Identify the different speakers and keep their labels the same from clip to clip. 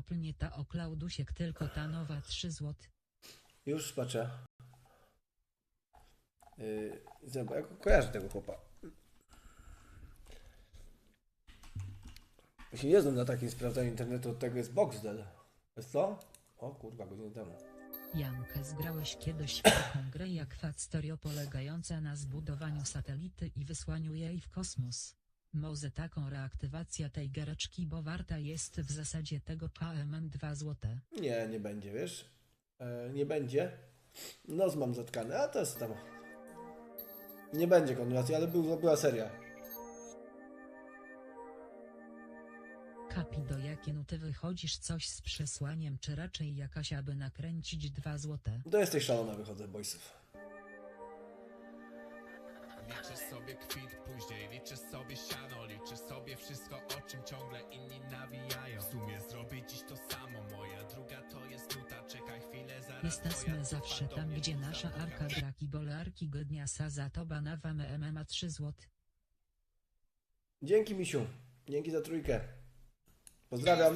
Speaker 1: popłynie ta o Klaudusiek, tylko ta nowa 3 zł.
Speaker 2: Już patrzę. Yy, ja ko- kojarzę tego chłopa. Jeśli nie znam na takim sprawdzaniu internetu, od tego jest Boxdel. Jest co? O kurwa, godzinę temu.
Speaker 1: Jankę zgrałeś kiedyś w taką grę jak Factorio polegająca na zbudowaniu satelity i wysłaniu jej w kosmos. Może taką reaktywacja tej giereczki, bo warta jest w zasadzie tego KMM 2 złote.
Speaker 2: Nie, nie będzie, wiesz? E, nie będzie. Nos mam zatkany, a to jest tam. Nie będzie kontynuacji, ale był, była seria.
Speaker 1: Kapi do jakie nuty wychodzisz coś z przesłaniem czy raczej jakaś aby nakręcić 2 złote?
Speaker 2: To jesteś szalona, wychodzę, boysów.
Speaker 3: Liczę sobie kwit, później liczę sobie siano Liczę sobie wszystko, o czym ciągle inni nawijają W sumie zrobię dziś to samo Moja druga to jest nuta, czekaj chwilę, zaraz
Speaker 1: Jesteśmy zawsze tam, gdzie nasza arka draki bolearki godnia sa to banawamy MMA 3 złote.
Speaker 2: Dzięki, misiu. Dzięki za trójkę. Pozdrawiam.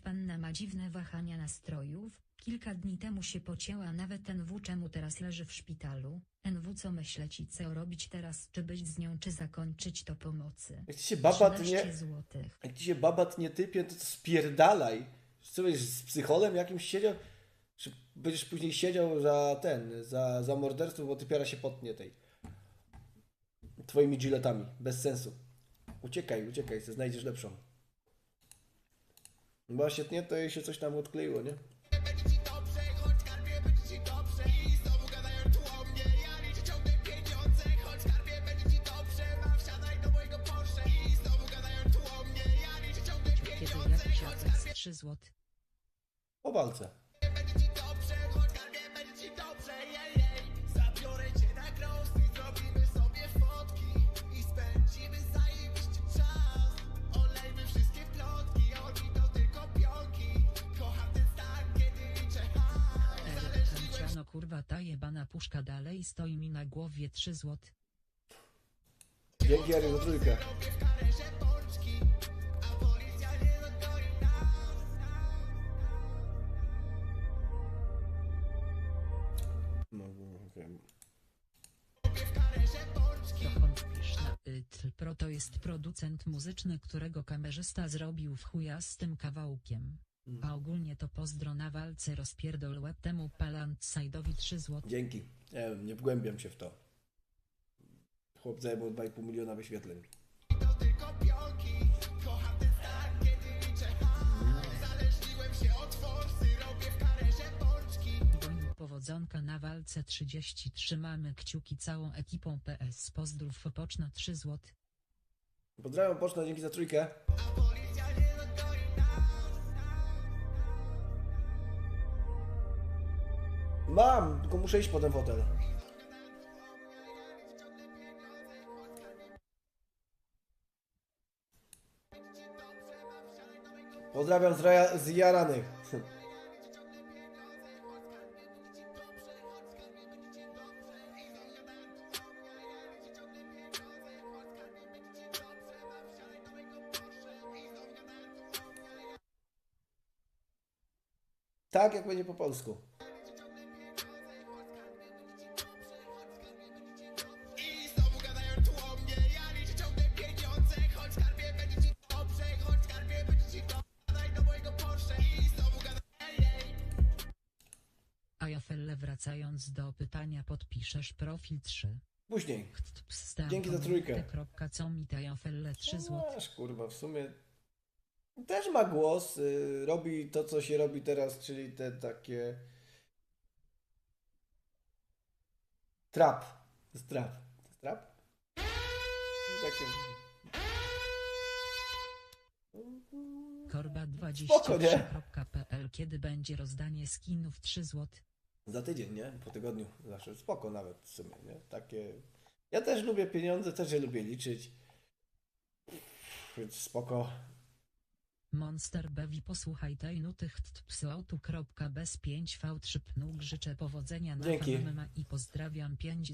Speaker 4: Panna ma dziwne wahania nastrojów, kilka dni temu się pocięła nawet NW czemu teraz leży w szpitalu, NW co myśleć i co robić teraz czy być z nią czy zakończyć to pomocy.
Speaker 2: Jak ci się baba
Speaker 4: 13
Speaker 2: tnie,
Speaker 4: złotych.
Speaker 2: jak ci się baba tnie typie, to spierdalaj. Co będziesz z psycholem jakimś siedział? Czy będziesz później siedział za ten, za, za morderstwo, bo typiara się potnie tej. Twoimi giletami. Bez sensu. Uciekaj, uciekaj, znajdziesz lepszą. Bo się tnie, to jej się coś tam odkleiło, nie?
Speaker 1: Kiedy atak 3 złote.
Speaker 2: Po walce.
Speaker 1: Puszka dalej stoi mi na głowie 3 złote.
Speaker 2: Dzięki Jary za trójkę. No,
Speaker 1: Ytl Pro to jest producent muzyczny, którego kamerzysta zrobił w chuja z tym kawałkiem. A ogólnie to pozdro na walce rozpierdol łeb temu Palantside'owi 3 zł.
Speaker 2: Dzięki. Nie nie wgłębiam się w to. Chłop zajebał 2,5 miliona wyświetleń.
Speaker 1: Powodzonka na walce 33 mamy kciuki całą ekipą PS pozdrów poczna 3 zł.
Speaker 2: Pozdrawiam Poczna, dzięki za trójkę. Mam, tylko muszę iść po ten fotel. Pozdrawiam z, z Jaranych. Tak, jak będzie po polsku.
Speaker 1: A ja Felle wracając do pytania podpiszesz profil 3.
Speaker 2: Później. Dzięki za trójkę.
Speaker 1: kropka, Co mi tają Felle 3 zł.
Speaker 2: Masz, kurwa, w sumie też ma głos. y, robi to, co się robi teraz, czyli te takie. Trap. Trap. Trap? Takie. Spoko, nie?
Speaker 1: Korba23.pl Kiedy będzie rozdanie skinów 3 zł?
Speaker 2: Za tydzień, nie? Po tygodniu. Zawsze spoko nawet w sumie, nie? Takie. Ja też lubię pieniądze, też je lubię liczyć. Więc spoko.
Speaker 1: Monster Bevi posłuchaj tej nuty chtpsautu.bez 5 v 3 pnóg życzę powodzenia na
Speaker 2: Dzięki.
Speaker 1: FMMA i pozdrawiam 5